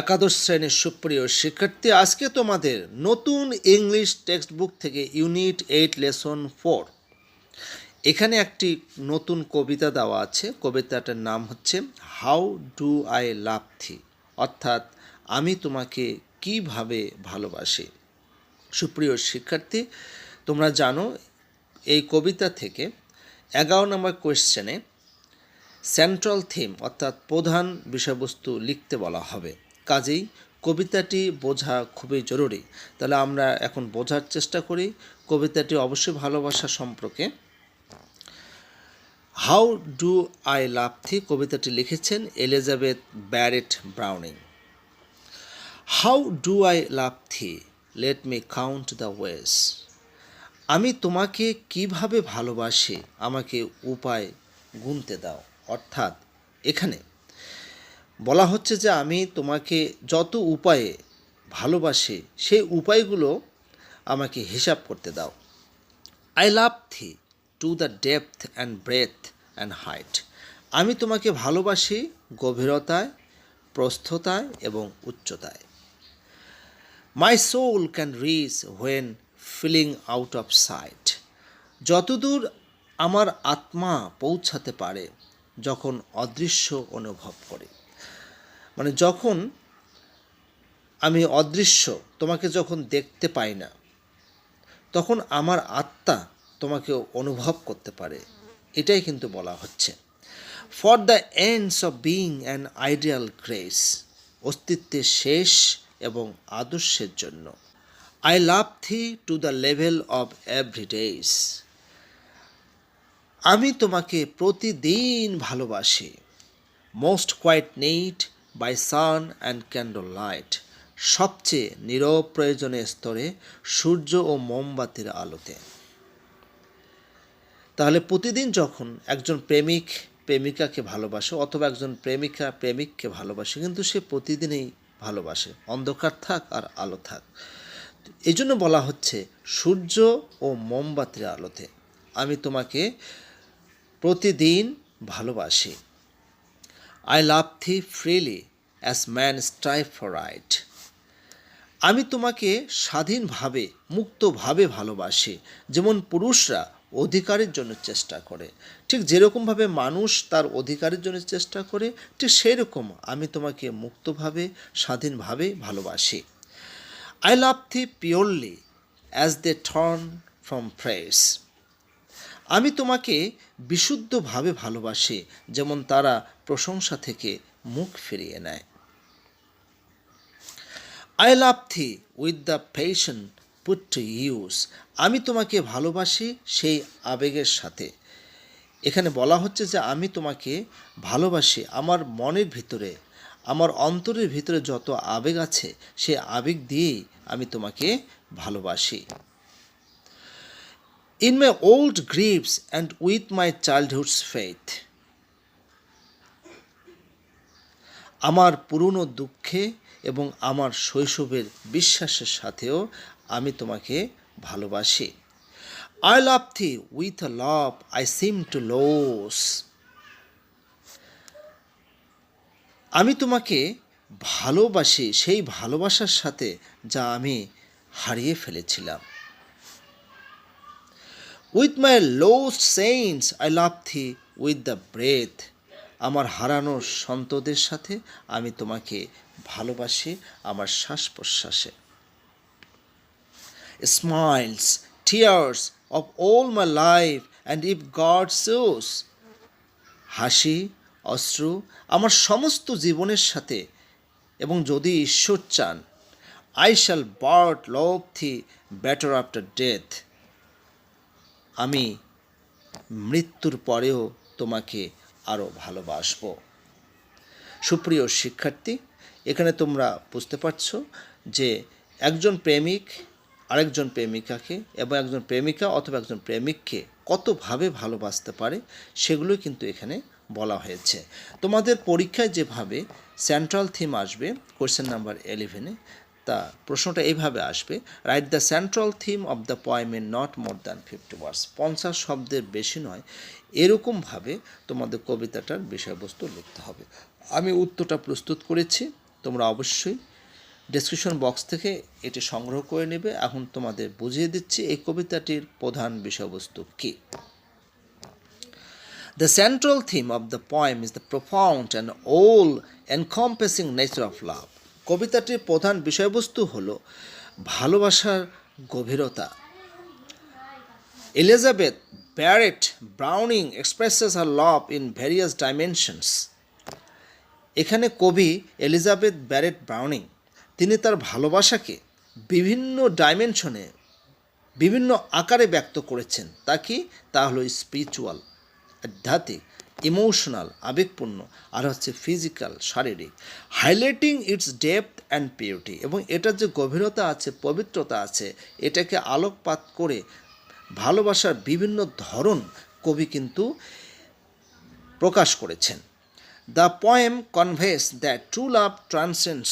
একাদশ শ্রেণির সুপ্রিয় শিক্ষার্থী, আজকে তোমাদের নতুন ইংলিশ টেক্সট বুক থেকে ইউনিট এইট লেসন ফোর এখানে একটি নতুন কবিতা দেওয়া আছে। কবিতাটার নাম হচ্ছে how do I love thee অর্থাৎ, আমি তোমাকে কীভাবে ভালোবাসি? সুপ্রিয় শিক্ষার্থী, তোমরা জানো, এই কবিতা থেকে এগারো নম্বর কোয়েশ্চেনে সেন্ট্রাল থিম অর্থাৎ প্রধান বিষয়বস্তু লিখতে বলা হবে। কাজেই কবিতাটি বোঝা খুবই জরুরি। তাহলে আমরা এখন বোঝার চেষ্টা করি কবিতাটি অবশ্যই ভালোবাসা সম্পর্কে। How do I love thee কবিতাটি লিখেছেন Elizabeth Barrett Browning. How do I love thee let me count the ways আমি তোমাকে কীভাবে ভালোবাসি? আমাকে উপায় গুনতে দাও। অর্থাৎ এখানে বলা হচ্ছে যে আমি তোমাকে যত উপায়ে ভালোবাসি, সেই উপায়গুলো আমাকে হিসাব করতে দাও। I love thee to the depth and breadth and height আমি তোমাকে ভালোবাসি গভীরতায়, প্রস্থতায় এবং উচ্চতায়। My soul can reach when feeling out of sight যতদূর আমার আত্মা পৌঁছাতে পারে, যখন অদৃশ্য অনুভব করে। মানে যখন আমি অদৃশ্য, তোমাকে যখন দেখতে পাই না, তখন আমার আত্মা তোমাকে অনুভব করতে পারে। এটাই কিন্তু বলা হচ্ছে। For the ends of being an ideal grace অস্তিত্বের শেষ এবং আদর্শের জন্য। I love thee to the level of every আমি তোমাকে প্রতিদিন ভালোবাসি। Most quiet need by sun and candle light সবচেয়ে নীরব প্রয়োজনের স্তরে সূর্য ও মোমবাতির আলোতে। তাহলে প্রতিদিন যখন একজন প্রেমিক, প্রেমিকাকে ভালোবাসে অথবা একজন প্রেমিকা, প্রেমিককে ভালোবাসে, কিন্তু সে প্রতিদিনই ভালোবাসে, অন্ধকার থাক আর আলো থাক। এই জন্য বলা হচ্ছে সূর্য ও মোমবাতির আলোতে, আমি তোমাকে প্রতিদিন ভালোবাসি। I love thee freely as man strive for right আমি তোমাকে স্বাধীনভাবে, মুক্তভাবে ভালোবাসি, যেমন পুরুষরা অধিকারের জন্য চেষ্টা করে। ঠিক যেরকমভাবে মানুষ তার অধিকারের জন্য চেষ্টা করে, ঠিক সেই রকম আমি তোমাকে মুক্তভাবে, স্বাধীনভাবে ভালোবাসি। I love thee purely as they turn from praise আমি তোমাকে বিশুদ্ধভাবে ভালোবাসি, যেমন তারা প্রশংসা থেকে মুখ ফিরিয়ে নেয়। I love thee with the passion put to use আমি তোমাকে ভালোবাসি সেই আবেগের সাথে। এখানে বলা হচ্ছে যে আমি তোমাকে ভালোবাসি আমার মনের ভিতরে, আমার অন্তরের ভিতরে যত আবেগ আছে, সে আবেগ দিয়েই আমি তোমাকে ভালোবাসি। In my old griefs and with my childhood's faith আমার পুরনো দুঃখে এবং আমার শৈশবের বিশ্বাসের সাথেও আমি তোমাকে ভালোবাসি। I love thee with a love I seem to lose আমি তোমাকে ভালোবাসি সেই ভালোবাসার সাথে যা আমি হারিয়ে ফেলেছিলাম। With my lost saints I love thee with the breath আমার হারানোর সন্তদের সাথে আমি তোমাকে ভালোবাসি, আমার শ্বাস প্রশ্বাসে smiles tears of all my life and if God choose হাসি, অশ্রু আমার সমস্ত জীবনের সাথে। এবং যদি ঈশ্বর চান I shall but love thee better after death আমি মৃত্যুর পরেও তোমাকে আরও ভালোবাসবো। সুপ্রিয় শিক্ষার্থী, এখানে তোমরা বুঝতে পারছ যে একজন প্রেমিক আরেকজন প্রেমিকাকে এবং একজন প্রেমিকা অথবা একজন প্রেমিককে কতভাবে ভালোবাসতে পারে সেগুলো কিন্তু এখানে বলা হয়েছে। তোমাদের পরীক্ষায় যেভাবে সেন্ট্রাল থিম আসবে কোয়েশ্চেন নাম্বার ইলেভেনে তা প্রশ্নটা এইভাবে আসবে write the central theme of the poem in not more than fifty words পঞ্চাশ শব্দের বেশি নয় এরকমভাবে তোমাদের কবিতাটার বিষয়বস্তু লিখতে হবে। আমি উত্তরটা প্রস্তুত করেছি, তোমরা অবশ্যই ডেসক্রিপশন বক্স থেকে এটি সংগ্রহ করে নেবে। এখন তোমাদের বুঝিয়ে দিচ্ছি, এই কবিতাটির প্রধান বিষয়বস্তু কী? The central theme of the poem is the profound and all encompassing nature of love. কবিতাটির প্রধান বিষয়বস্তু হল ভালোবাসার গভীরতা। Elizabeth Barrett Browning expresses her love in various dimensions. এখানে কবি এলিজাবেথ ব্যারেট ব্রাউনিং তিনি তার ভালোবাসাকে বিভিন্ন ডাইমেনশনে বিভিন্ন আকারে ব্যক্ত করেছেন। তা কি? তা হলো স্পিরিচুয়াল আধ্যাত্মিক ইমোশনাল আবেগপূর্ণ আর হচ্ছে ফিজিক্যাল শারীরিক। Highlighting its depth and purity এবং এটার যে গভীরতা আছে, পবিত্রতা আছে, এটাকে আলোকপাত করে ভালোবাসার বিভিন্ন ধরন কবি কিন্তু প্রকাশ করেছেন। The poem conveys that true love transcends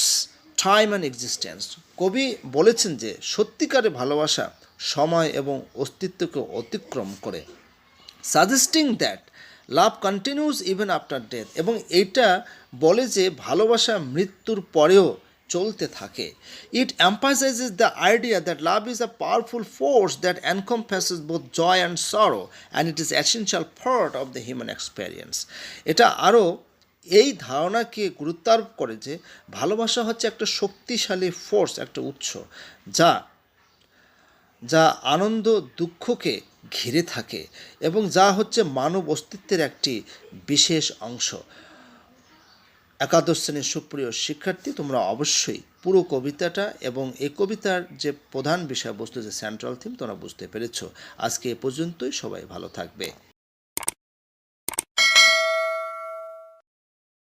time and existence কবি বলেছেন যে সত্যিকারে ভালোবাসা সময় এবং অস্তিত্বকে অতিক্রম করে। Suggesting that love continues even after death এবং এইটা বলে যে ভালোবাসা মৃত্যুর পরেও চলতে থাকে। It emphasises the idea that love is a powerful force that encompasses both joy and sorrow and it is essential part of the human experience এটা আরও এই ধারণাকে গুরুত্বারোপ করে যে ভালোবাসা হচ্ছে একটা শক্তিশালী ফোর্স একটা উৎস, যা যা আনন্দ, দুঃখকে ঘিরে থাকে এবং যা হচ্ছে মানব অস্তিত্বের একটি বিশেষ অংশ। একাদশ শ্রেণির সুপ্রিয় শিক্ষার্থী, তোমরা অবশ্যই পুরো কবিতাটা এবং এই কবিতার যে প্রধান বিষয়বস্তু, যে সেন্ট্রাল থিম তোমরা বুঝতে পেরেছ। আজকে এ পর্যন্তই, সবাই ভালো থাকবে।